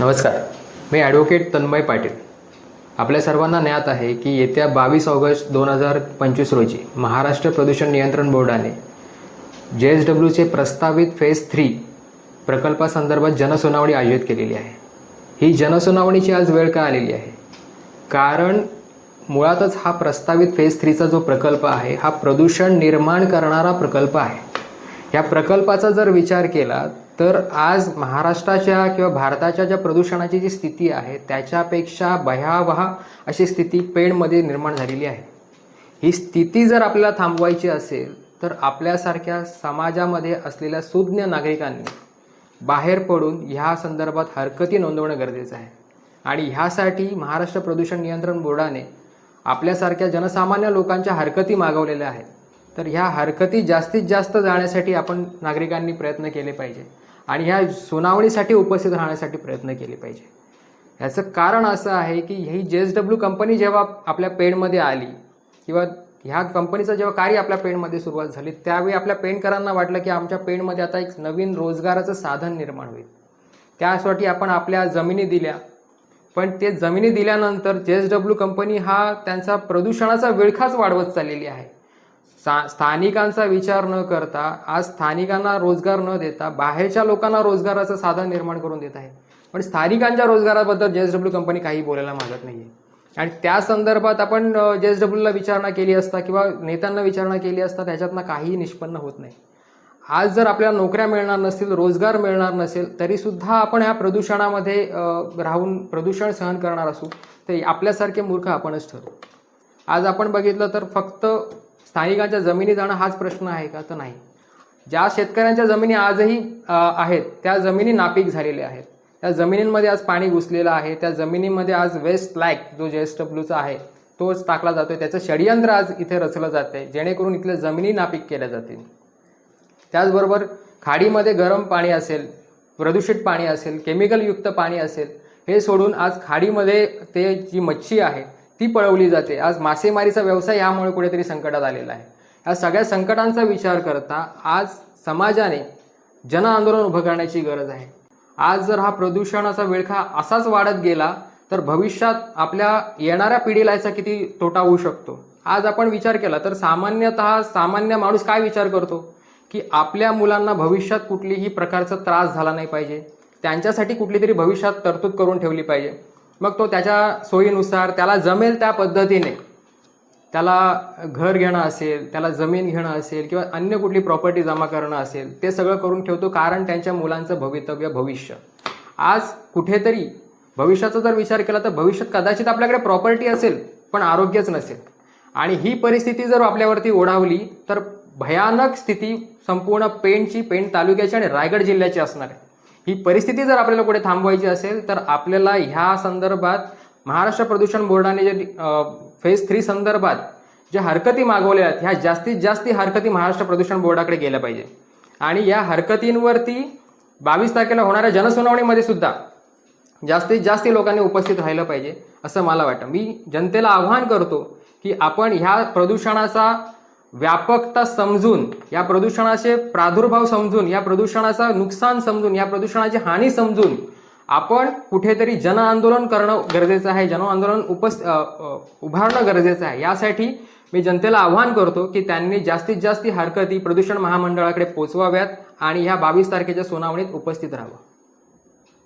नमस्कार. मी ॲडव्होकेट तन्मय पाटील. आपल्या सर्वांना ज्ञात आहे की येत्या बावीस ऑगस्ट दोन हजार पंचवीस रोजी महाराष्ट्र प्रदूषण नियंत्रण बोर्डाने जे एस डब्ल्यूचे प्रस्तावित फेज थ्री प्रकल्पासंदर्भात जनसुनावणी आयोजित केलेली आहे. ही जनसुनावणीची आज वेळ का आलेली आहे? कारण मुळातच हा प्रस्तावित फेज थ्रीचा जो प्रकल्प आहे हा प्रदूषण निर्माण करणारा प्रकल्प आहे. या प्रकल्पाचा जर विचार केला तर आज महाराष्ट्राच्या किंवा भारताच्या ज्या प्रदूषणाची जी स्थिती आहे त्याच्यापेक्षा भयावह अशी स्थिती पेणमध्ये निर्माण झालेली आहे. ही स्थिती जर आपल्याला थांबवायची असेल तर आपल्यासारख्या समाजामध्ये असलेल्या सुज्ञ नागरिकांनी बाहेर पडून ह्या संदर्भात हरकती नोंदवणं गरजेचं आहे. आणि ह्यासाठी महाराष्ट्र प्रदूषण नियंत्रण बोर्डाने आपल्यासारख्या जनसामान्य लोकांच्या हरकती मागवलेल्या आहेत. तर ह्या हरकती जास्तीत जास्त जाण्यासाठी आपण नागरिकांनी प्रयत्न केले पाहिजे. आणि ह्या सुनावणीसाठी उपस्थित राहण्यासाठी प्रयत्न केले पाहिजे. ह्याचं कारण असं आहे की ही जे एस डब्ल्यू कंपनी जेव्हा आपल्या पेणमध्ये आली किंवा ह्या कंपनीचं जेव्हा कार्य आपल्या पेणमध्ये सुरुवात झाली त्यावेळी आपल्या पेणकरांना वाटलं की आमच्या पेणमध्ये आता एक नवीन रोजगाराचं साधन निर्माण होईल. त्यासाठी आपण आपल्या जमिनी दिल्या. पण ते जमिनी दिल्यानंतर जे एस डब्ल्यू कंपनी हा त्यांचा प्रदूषणाचा विळखाच वाढवत चाललेली आहे. सा स्थानिकांचा विचार न करता आज स्थानिकांना रोजगार न देता बाहेरच्या लोकांना रोजगाराचं साधन निर्माण करून देत आहे पण स्थानिकांच्या रोजगाराबद्दल जे एस डब्ल्यू कंपनी काही बोलायला मागत नाही आहे आणि त्या संदर्भात आपण जे एस डब्ल्यूला विचारणा केली असता किंवा नेत्यांना विचारणा केली असता त्याच्यातनं काहीही निष्पन्न होत नाही. आज जर आपल्याला नोकऱ्या मिळणार नसतील रोजगार मिळणार नसेल तरीसुद्धा आपण ह्या प्रदूषणामध्ये राहून प्रदूषण सहन करणार असू तर आपल्यासारखे मूर्ख आपणच ठरू आज आपण बघितलं तर फक्त स्थानिकांच्या जमिनी जाणं हाच प्रश्न आहे का? तर नाही. ज्या शेतकऱ्यांच्या जमिनी आजही आहेत त्या जमिनी नापीक झालेल्या आहेत. त्या जमिनींमध्ये आज पाणी घुसलेलं आहे. त्या जमिनीमध्ये आज वेस्ट लॅक जो जे एस डब्ल्यूचा आहे तोच टाकला जातोय. त्याचं षडयंत्र आज इथे रचलं जात आहे जेणेकरून इथल्या जमिनी नापीक केल्या जातील. त्याचबरोबर खाडीमध्ये गरम पाणी असेल प्रदूषित पाणी असेल केमिकलयुक्त पाणी असेल हे सोडून आज खाडीमध्ये ते जी मच्छी आहे ती पळवली जाते. आज मासेमारीचा व्यवसाय यामुळे कुठेतरी संकटात आलेला आहे. या सगळ्या संकटांचा विचार करता आज समाजाने जन आंदोलन उभं करण्याची गरज आहे. आज जर हा प्रदूषणाचा विळखा असाच वाढत गेला तर भविष्यात आपल्या येणाऱ्या पिढीला याचा किती तोटा होऊ शकतो? आज आपण विचार केला तर सामान्यतः सामान्य माणूस काय विचार करतो? की आपल्या मुलांना भविष्यात कुठलीही प्रकारचा त्रास झाला नाही पाहिजे. त्यांच्यासाठी कुठली तरी भविष्यात तरतूद करून ठेवली पाहिजे. मग तो त्याच्या सोयीनुसार त्याला जमेल त्या पद्धतीने त्याला घर घेणं असेल त्याला जमीन घेणं असेल किंवा अन्य कुठली प्रॉपर्टी जमा करणं असेल ते सगळं करून ठेवतो कारण त्यांच्या मुलांचं भवितव्य भविष्य. आज कुठेतरी भविष्याचा जर विचार केला तर भविष्यात कदाचित आपल्याकडे प्रॉपर्टी असेल पण आरोग्यच नसेल. आणि ही परिस्थिती जर आपल्यावरती ओढावली तर भयानक स्थिती संपूर्ण पेणची पेण तालुक्याची आणि रायगड जिल्ह्याची असणार आहे. ही परिस्थिती जर आपल्याला कुठे थांबवायची असेल तर आपल्याला ह्या संदर्भात महाराष्ट्र प्रदूषण बोर्डाने जे फेज थ्री संदर्भात ज्या हरकती मागवल्या आहेत ह्या जास्तीत जास्त हरकती महाराष्ट्र प्रदूषण बोर्डाकडे गेल्या पाहिजे. आणि या हरकतींवरती बावीस तारखेला होणाऱ्या जनसुनावणीमध्ये सुद्धा जास्तीत जास्त लोकांनी उपस्थित राहिलं पाहिजे असं मला वाटतं. मी जनतेला आव्हान करतो की आपण ह्या प्रदूषणाचा व्यापकता समजून या प्रदूषणाचे प्रादुर्भाव समजून या प्रदूषणाचा नुकसान समजून या प्रदूषणाची हानी समजून आपण कुठेतरी जन आंदोलन करणं गरजेचं आहे जन आंदोलन उपस् उभारणं गरजेचं आहे. यासाठी मी जनतेला आव्हान करतो की त्यांनी जास्तीत जास्त हरकती प्रदूषण महामंडळाकडे पोचवाव्यात आणि ह्या बावीस तारखेच्या सुनावणीत उपस्थित राहावं.